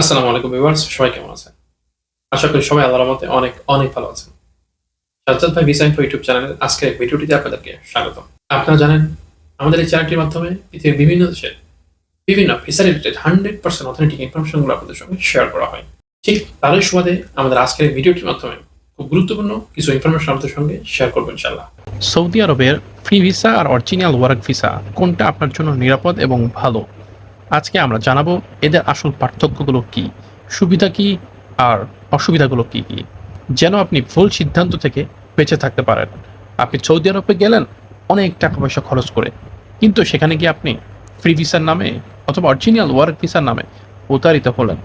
আসসালামু আলাইকুম ভিউয়ার্স, সবাই কেমন আছেন? আশা করি সবাই আল্লাহর মতে অনেক অনেক ভালো আছেন। সাজ্জাদ ভাই ভিসা ইনফো ইউটিউব চ্যানেলের আজকের ভিডিওটিতে আপনাদেরকে স্বাগত আপনারা জানেন, আমাদের এই চ্যানেলটির মাধ্যমে পৃথিবীর বিভিন্ন দেশের বিভিন্ন visa related hundred percent authentic ইনফরমেশনগুলো আপনাদের সঙ্গে শেয়ার করা হয়। ঠিক তারই সুবাদে আমাদের আজকের এই ভিডিওটির মাধ্যমে খুব গুরুত্বপূর্ণ কিছু ইনফরমেশন আপনাদের সঙ্গে শেয়ার করব ইনশাল্লাহ সৌদি আরবের ফ্রি ভিসা আর অরিজিনাল ওয়ার্ক ভিসা কোনটা আপনার জন্য নিরাপদ এবং ভালো? আজকে আমরা জানাব এদের আসল পার্থক্যগুলো কি, সুবিধা কি আর অসুবিধাগুলো কি কি। যেন আপনি ভুল সিদ্ধান্ত থেকে বেঁচে থাকতে পারেন। আপনি সৌদি আরবে গেলেন, অনেক টাকা পয়সা খরচ করে। কিন্তু সেখানে গিয়ে আপনি ফ্রি ভিসার নামে অথবা অরিজিনাল ওয়ার্ক ভিসার নামে প্রতারিত হলেন।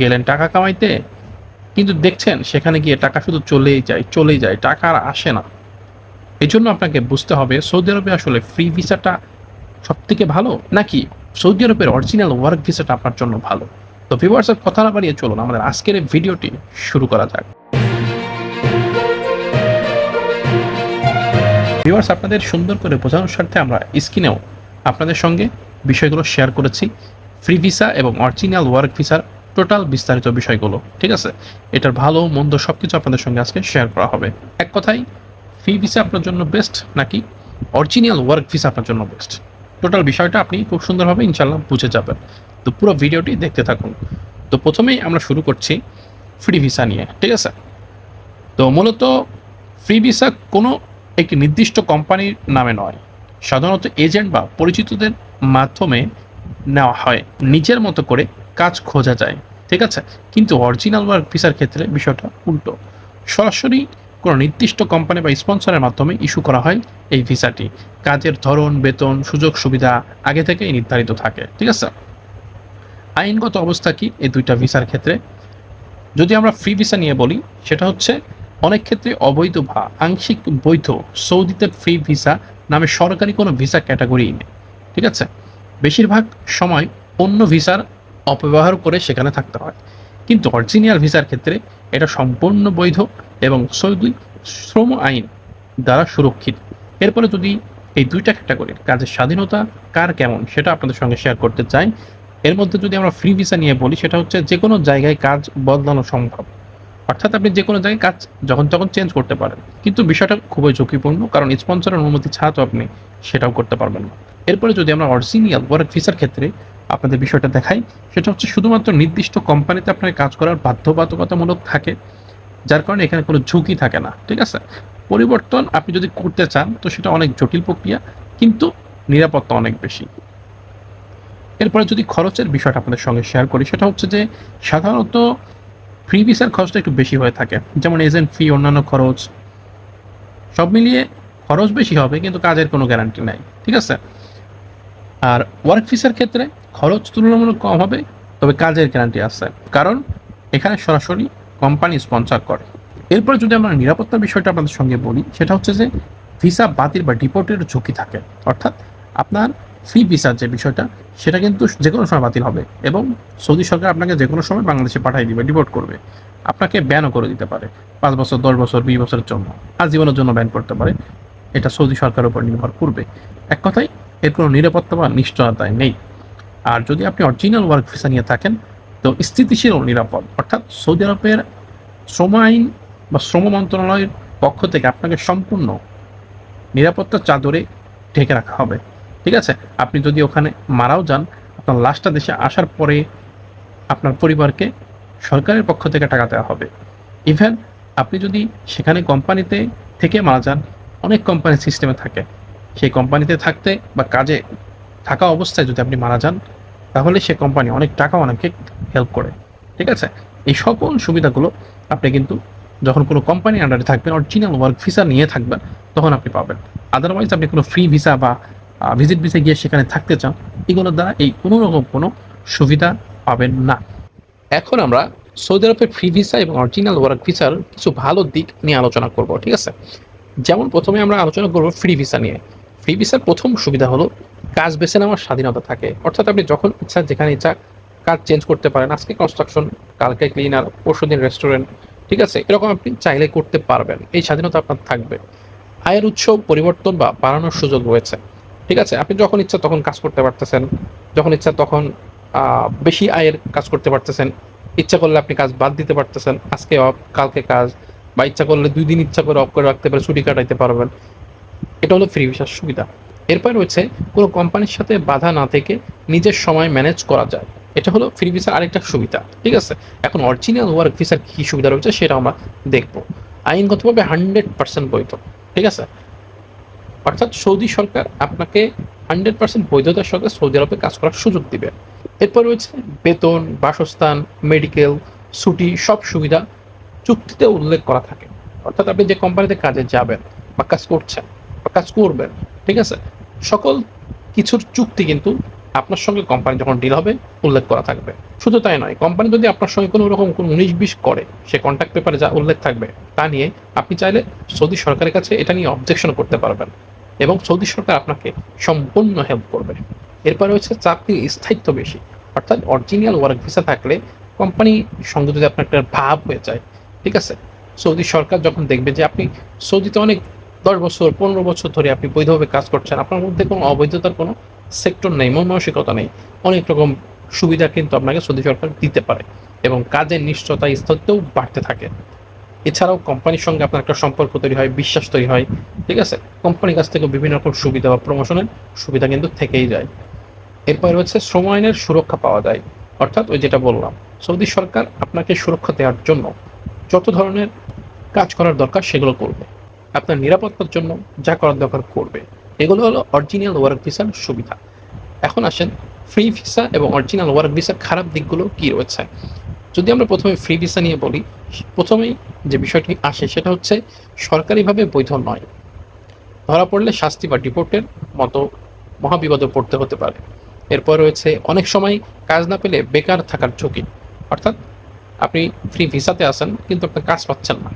গেলেন টাকা কামাইতে, কিন্তু দেখছেন সেখানে গিয়ে টাকা শুধু চলেই যায় চলেই যায়, টাকা আর আসে না। এজন্য আপনাকে বুঝতে হবে সৌদি আরবে আসলে ফ্রি ভিসাটা সব থেকে ভালো নাকি সৌদি আরবের অরিজিনাল ওয়ার্ক ভিসাটা আপনার জন্য ভালো। তো ভিউয়ার্সের কথা না বাড়িয়ে চলুন, আমাদের আজকের এই ভিডিওটি শুরু করা যাক। ভিউয়ার্স আপনাদের সুন্দর করে বোঝানোর স্বার্থে আমরা স্ক্রিনেও আপনাদের সঙ্গে বিষয়গুলো শেয়ার করেছি ফ্রি ভিসা এবং অরিজিনাল ওয়ার্ক ভিসার টোটাল বিস্তারিত বিষয়গুলো, ঠিক আছে? এটার ভালো, মন্দ সব কিছু আপনাদের সঙ্গে আজকে শেয়ার করা হবে। এক কথায় ফ্রি ভিসা আপনার জন্য বেস্ট নাকি অরিজিনাল ওয়ার্ক ভিসা আপনার জন্য বেস্ট টোটাল বিষয়টা আপনি খুব সুন্দরভাবে ইনশাল্লাহ বুঝে যাবেন। তো পুরো ভিডিওটি দেখতে থাকুন। তো প্রথমেই আমরা শুরু করছি ফ্রি ভিসা নিয়ে, ঠিক আছে? তো মূলত ফ্রি ভিসা কোনো একটি নির্দিষ্ট কোম্পানির নামে নয়। সাধারণত এজেন্ট বা পরিচিতদের মাধ্যমে নেওয়া হয়। নিজের মতো করে কাজ খোঁজা যায়, ঠিক আছে? কিন্তু অরিজিনাল ওয়ার্ক ভিসার ক্ষেত্রে বিষয়টা উল্টো। সরাসরি কোনো নির্দিষ্ট কোম্পানি বা স্পন্সরের মাধ্যমে ইস্যু করা হয় এই ভিসাটি। কাজের ধরন, বেতন, সুযোগ, সুবিধা আগে থেকেই নির্ধারিত থাকে, ঠিক আছে? আইনগত অবস্থা কি এই দুইটা ভিসার ক্ষেত্রে? যদি আমরা ফ্রি ভিসা নিয়ে বলি, সেটা হচ্ছে অনেক ক্ষেত্রে অবৈধ বা আংশিক বৈধ সৌদিতে ফ্রি ভিসা নামে সরকারি কোনো ভিসা ক্যাটাগরি নেই, ঠিক আছে? বেশিরভাগ সময় অন্য ভিসার অপব্যবহার করে সেখানে থাকতে হয়। কিন্তু অরিজিনাল ভিসার ক্ষেত্রে এটা সম্পূর্ণ বৈধ এবং সৌদি শ্রম আইন দ্বারা সুরক্ষিত। এরপরে যদি এই দুইটা ক্যাটাগরির কাজের স্বাধীনতা কার কেমন সেটা আপনাদের সঙ্গে শেয়ার করতে চাই। এর মধ্যে যদি আমরা ফ্রি ভিসা নিয়ে বলি, সেটা হচ্ছে যে কোনো জায়গায় কাজ বদলানো সম্ভব। অর্থাৎ আপনি যে কোনো জায়গায় কাজ যখন তখন চেঞ্জ করতে পারেন। কিন্তু বিষয়টা খুবই ঝুঁকিপূর্ণ, কারণ স্পন্সরের অনুমতি ছাড়া তো আপনি সেটাও করতে পারবেন না। এরপরে যদি আমরা অরিজিনিয়াল ওয়ার্ক ভিসার ক্ষেত্রে আপনাদের বিষয়টা দেখাই, সেটা হচ্ছে শুধুমাত্র নির্দিষ্ট কোম্পানিতে আপনার কাজ করার বাধ্যবাধকতামূলক থাকে। যার কারণে এখানে কোনো ঝুঁকি থাকে না, ঠিক আছে? পরিবর্তন আপনি যদি করতে চান, তো সেটা অনেক জটিল প্রক্রিয়া, কিন্তু নিরাপত্তা অনেক বেশি। এরপরে যদি খরচের বিষয়টা আপনাদের সঙ্গে শেয়ার করি, সেটা হচ্ছে যে সাধারণত ফ্রি ভিসার খরচটা একটু বেশি হয়ে থাকে। যেমন এজেন্ট ফি অন্যান্য খরচ, সব মিলিয়ে খরচ বেশি হবে, কিন্তু কাজের কোনো গ্যারান্টি নাই, ঠিক আছে? আর ওয়ার্ক ভিসার ক্ষেত্রে খরচ তুলনামূলক কম হবে, তবে কাজের গ্যারান্টি আছে। কারণ এখানে সরাসরি কোম্পানি স্পন্সর করে। এরপরে যদি আমরা নিরাপত্তার বিষয়টা আপনাদের সঙ্গে বলি, সেটা হচ্ছে যে ভিসা বাতিল বা ডিপোর্টের ঝুঁকি থাকে। অর্থাৎ আপনার ফ্রি ভিসার যে বিষয়টা, সেটা কিন্তু যে কোনো সময় বাতিল হবে এবং সৌদি সরকার আপনাকে যে কোনো সময় বাংলাদেশে পাঠিয়ে দিবে, ডিপোর্ট করবে। আপনাকে ব্যানও করে দিতে পারে, পাঁচ বছর, দশ বছর, বিশ বছরের জন্য। আজীবনের জন্য ব্যান করতে পারে। এটা সৌদি সরকারের উপর নির্ভর করবে। এক কথায়, এর কোনো নিরাপত্তা বা নিশ্চয়তায় নেই। আর যদি আপনি অরিজিনাল ওয়ার্ক ভিসা নিয়ে থাকেন তো স্থিতিশীল ও নিরাপদ। অর্থাৎ সৌদি আরবের শ্রম আইন বা শ্রম মন্ত্রণালয়ের পক্ষ থেকে আপনাকে সম্পূর্ণ নিরাপত্তার চাদরে ঢেকে রাখা হবে। ঠিক আছে? আপনি যদি ওখানে মারাও যান, আপনার লাশটা দেশে আসার পরে আপনার পরিবারকে সরকারের পক্ষ থেকে টাকা দেওয়া হবে। ইভেন আপনি যদি সেখানে কোম্পানিতে থেকে মারা যান, অনেক কোম্পানি সিস্টেমে থাকে। সেই কোম্পানিতে থাকতে বা কাজে থাকা অবস্থায় যদি আপনি মারা যান, তাহলে সে কোম্পানি অনেক টাকা অনেকে হেল্প করে, ঠিক আছে? এই সকল সুবিধাগুলো আপনি কিন্তু যখন কোনো কোম্পানি আন্ডারে থাকবেন অরিজিনাল ওয়ার্ক ভিসা নিয়ে থাকবেন, তখন আপনি পাবেন। আদারওয়াইজ আপনি কোনো ফ্রি ভিসা বা ভিজিট ভিসা গিয়ে সেখানে থাকতে চান, এগুলোর দ্বারা এই কোনো রকম কোনো সুবিধা পাবেন না। এখন আমরা সৌদি আরবের ফ্রি ভিসা এবং অরিজিনাল ওয়ার্ক ভিসার কিছু ভালো দিক নিয়ে আলোচনা করব, ঠিক আছে? যেমন প্রথমে আমরা আলোচনা করব ফ্রি ভিসা নিয়ে। ফ্রি ভিসার প্রথম সুবিধা হলো কাজ বেছে নেওয়ার স্বাধীনতা থাকে। অর্থাৎ আপনি যখন ইচ্ছা যেখানে ইচ্ছা কাজ চেঞ্জ করতে পারেন। আজকে কনস্ট্রাকশন কালকে ক্লিনার পরশুদিন রেস্টুরেন্ট ঠিক আছে? এরকম আপনি চাইলে করতে পারবেন। এই স্বাধীনতা আপনার থাকবে। আয়ের উৎস পরিবর্তন বা বাড়ানোর সুযোগ রয়েছে। ঠিক আছে? আপনি যখন ইচ্ছা তখন কাজ করতে পারতেছেন। যখন ইচ্ছা তখন বেশি আয়ের কাজ করতে পারতেছেন। ইচ্ছা করলে আপনি কাজ বাদ দিতে পারতেছেন। আজকে অফ কালকে কাজ। বা ইচ্ছা করলে দুই দিন ইচ্ছা করে অফ করে রাখতে পারে ছুটি কাটাইতে পারবেন। এটা হলো ফ্রি ভিসার সুবিধা। এরপর রয়েছে, কোনো কোম্পানির সাথে বাধা না থেকে নিজের সময় ম্যানেজ করা যায়। এটা হলো ফ্রি ভিসার আরেকটা সুবিধা, ঠিক আছে? এখন অরিজিনাল ওয়ার্ক ভিসার কী সুবিধা রয়েছে সেটা আমরা দেখব। আইনগতভাবে হান্ড্রেড পার্সেন্ট বৈধ, ঠিক আছে? অর্থাৎ সৌদি সরকার আপনাকে হান্ড্রেড পার্সেন্ট বৈধতার সঙ্গে সৌদি আরবে কাজ করার সুযোগ দিবে। এরপর রয়েছে বেতন, বাসস্থান মেডিকেল ছুটি, সব সুবিধা চুক্তিতে উল্লেখ করা থাকে। অর্থাৎ আপনি যে কোম্পানিতে কাজে যাবেন বা কাজ করছেন বা কাজ করবেন, ঠিক আছে? সকল কিছুর চুক্তি কিন্তু আপনার সঙ্গে কোম্পানি যখন ডিল হবে, উল্লেখ করা থাকবে। শুধু তাই নয় কোম্পানি যদি আপনার সঙ্গে কোনো রকম কোনো উনিশ বিশ করে, সে কন্ট্যাক্ট পেপারে যা উল্লেখ থাকবে, তা নিয়ে আপনি চাইলে সৌদি সরকারের কাছে এটা নিয়ে অবজেকশন করতে পারবেন এবং সৌদি সরকার আপনাকে সম্পূর্ণ হেল্প করবে। এরপরে হচ্ছে চাকরির স্থায়িত্ব বেশি। অর্থাৎ অরিজিনাল ওয়ার্ক ভিসা থাকলে কোম্পানির সঙ্গে যদি আপনার একটা ভাব হয়ে যায়, ঠিক আছে? সৌদি সরকার যখন দেখবে যে আপনি সৌদিতে অনেক দশ বছর, পনেরো বছর ধরে আপনি বৈধভাবে কাজ করছেন, আপনার মধ্যে কোনো অবৈধতার কোনো সেক্টর নেই, মন মানসিকতা নেই। অনেক রকম সুবিধা কিন্তু আপনাকে সৌদি সরকার দিতে পারে এবং কাজের নিশ্চয়তা স্থিরতেও বাড়তে থাকে। এছাড়াও কোম্পানির সঙ্গে আপনার একটা সম্পর্ক তৈরি হয়, বিশ্বাস তৈরি হয়, ঠিক আছে? কোম্পানির কাছ থেকে বিভিন্ন রকম সুবিধা বা প্রমোশনের সুবিধা কিন্তু থেকেই যায়। এরপর হচ্ছে শ্রম আইনের সুরক্ষা পাওয়া যায়, অর্থাৎ ওই যেটা বললাম, সৌদি সরকার আপনাকে সুরক্ষা দেওয়ার জন্য যত ধরনের কাজ করার দরকার সেগুলো করবে। আপনার নিরাপত্তার জন্য যা করার দরকার করবে। এগুলো হলো অরিজিনাল ওয়ার্ক ভিসার সুবিধা। এখন আসেন ফ্রি ভিসা এবং অরিজিনাল ওয়ার্ক ভিসার খারাপ দিকগুলো কি রয়েছে? যদি আমরা প্রথমে ফ্রি ভিসা নিয়ে বলি, প্রথমেই যে বিষয়টি আসে সেটা হচ্ছে সরকারিভাবে বৈধ নয়। ধরা পড়লে শাস্তি বা ডিপোর্টের মতো মহাবিপদে পড়তে হতে পারে। এরপর রয়েছে, অনেক সময় কাজ না পেলে বেকার থাকার ঝুঁকি। অর্থাৎ আপনি ফ্রি ভিসাতে আসেন কিন্তু আপনি কাজ পাচ্ছেন না।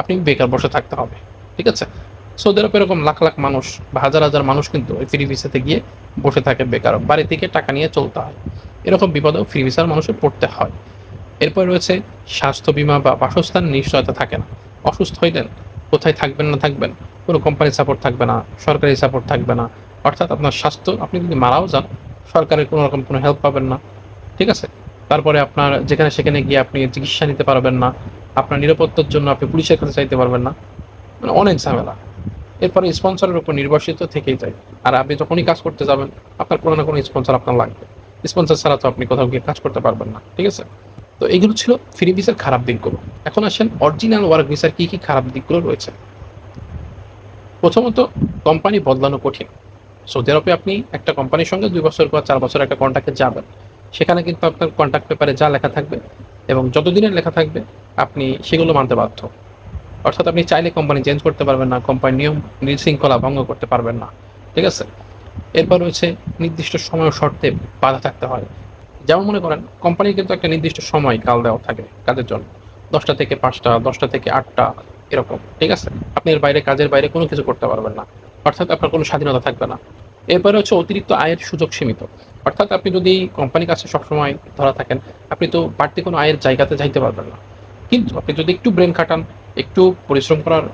আপনি বেকার বসে থাকতে হবে, ঠিক আছে? সৌদি আরবে এরকম লাখ লাখ মানুষ বা হাজার হাজার মানুষ কিন্তু ওই ফ্রি ভিসাতে গিয়ে বসে থাকে বেকার। বাড়ি থেকে টাকা নিয়ে চলতে হয়। এরকম বিপদেও ফ্রি ভিসার মানুষের পড়তে হয়। এরপর রয়েছে স্বাস্থ্য বিমা বা বাসস্থান নিশ্চয়তা থাকে না। অসুস্থ হইলেন, কোথায় থাকবেন না থাকবেন? কোনো কোম্পানির সাপোর্ট থাকবে না, সরকারি সাপোর্ট থাকবে না। অর্থাৎ আপনার স্বাস্থ্য, আপনি যদি মারাও যান, সরকারের কোনো রকম কোনো হেল্প পাবেন না। ঠিক আছে? তারপরে আপনার যেখানে সেখানে গিয়ে আপনি চিকিৎসা নিতে পারবেন না। আপনার নিরাপত্তার জন্য আপনি পুলিশের কাছে চাইতে পারবেন না। মানে অনেক ঝামেলা। এরপরে স্পন্সরের উপর নির্ভরশীল তো থেকেই যায় আর আপনি যখনই কাজ করতে যাবেন, আপনার কোনো না কোনো স্পন্সর আপনার লাগবে। স্পন্সর ছাড়া তো আপনি কোথাও গিয়ে কাজ করতে পারবেন না, ঠিক আছে? তো এগুলো ছিল ফ্রি ভিসার খারাপ দিকগুলো। এখন আসেন অরিজিনাল ওয়ার্ক ভিসার কি কি খারাপ দিকগুলো রয়েছে। প্রথমত কোম্পানি বদলানো কঠিন। সৌদি আরবে আপনি একটা কোম্পানির সঙ্গে দুই বছর বা চার বছর একটা কন্ট্রাক্টে যাবেন। সেখানে কিন্তু আপনার কন্ট্রাক্ট পেপারে যা লেখা থাকবে এবং যতদিনের লেখা থাকবে, আপনি সেগুলো মানতে বাধ্য। অর্থাৎ আপনি চাইলে কোম্পানি চেঞ্জ করতে পারবেন না কোম্পানির নিয়ম শৃঙ্খলা ভঙ্গ করতে পারবেন না, ঠিক আছে? এরপর রয়েছে নির্দিষ্ট সময় শর্তে বাধা থাকতে হয়। যেমন মনে করেন কোম্পানির কিন্তু একটা নির্দিষ্ট সময় কাল দেওয়া থাকে কাজের জন্য। দশটা থেকে পাঁচটা, দশটা থেকে আটটা, এরকম, ঠিক আছে? আপনি এর বাইরে, কাজের বাইরে কোনো কিছু করতে পারবেন না। অর্থাৎ আপনার কোনো স্বাধীনতা থাকবে না। এরপরে হচ্ছে অতিরিক্ত আয়ের সুযোগ সীমিত। অর্থাৎ আপনি যদি কোম্পানির কাছে সবসময় ধরা থাকেন, আপনি তো বাড়তি কোনো আয়ের জায়গাতে যাইতে পারবেন না। কিন্তু আপনি যদি একটু ব্রেন খাটান, একটু পরিশ্রম করার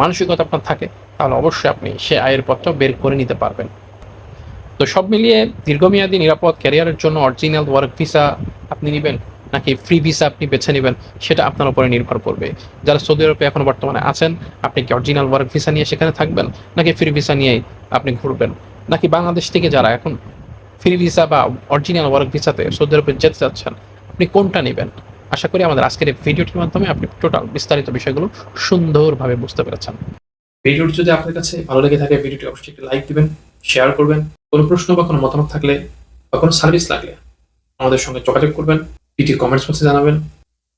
মানসিকতা আপনার থাকে, তাহলে অবশ্যই আপনি সে আয়ের পথটা বের করে নিতে পারবেন। তো সব মিলিয়ে দীর্ঘমেয়াদী নিরাপদ ক্যারিয়ারের জন্য অরিজিনাল ওয়ার্ক ভিসা আপনি নেবেন নাকি ফ্রি ভিসা আপনি বেছে নেবেন, সেটা আপনার উপরে নির্ভর করবে। যারা সৌদি আরবে এখন বর্তমানে আছেন, আপনি কি অরিজিনাল ওয়ার্ক ভিসা নিয়ে সেখানে থাকবেন, নাকি ফ্রি ভিসা নিয়ে আপনি ঘুরবেন? নাকি বাংলাদেশ থেকে যারা এখন ফ্রি ভিসা বা অরিজিনাল ওয়ার্ক ভিসাতে সৌদি আরবে যেতে চাচ্ছেন, আপনি কোনটা নেবেন? আশা করি আমাদের আজকের এই ভিডিওটির মাধ্যমে আপনি টোটাল বিস্তারিত বিষয়গুলো সুন্দরভাবে বুঝতে পেরেছেন। ভিডিওটি যদি আপনার কাছে ভালো লেগে থাকে, ভিডিওটি অবশ্যই একটি লাইক দিবেন, শেয়ার করবেন। কোনো প্রশ্ন বা কোনো মতামত থাকলে বা কোনো সার্ভিস লাগলে আমাদের সঙ্গে যোগাযোগ করবেন। ভিডিও কমেন্টস বক্সে জানাবেন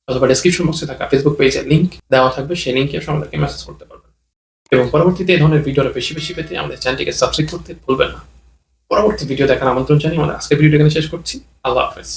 অথবা ডেসক্রিপশন বক্সে থাকা ফেসবুক পেজের লিঙ্ক দেওয়া থাকবে। সেই লিঙ্কে আমাদেরকে মেসেজ করতে পারবেন। এবং পরবর্তীতে এই ধরনের ভিডিওর বেশি বেশি পেতে আমাদের চ্যানেলটিকে সাবস্ক্রাইব করতে ভুলবেন না। পরবর্তী ভিডিও দেখার আমন্ত্রণ জানিয়ে আমরা আজকের ভিডিওটা এখানে শেষ করছি। আল্লাহ হাফেজ।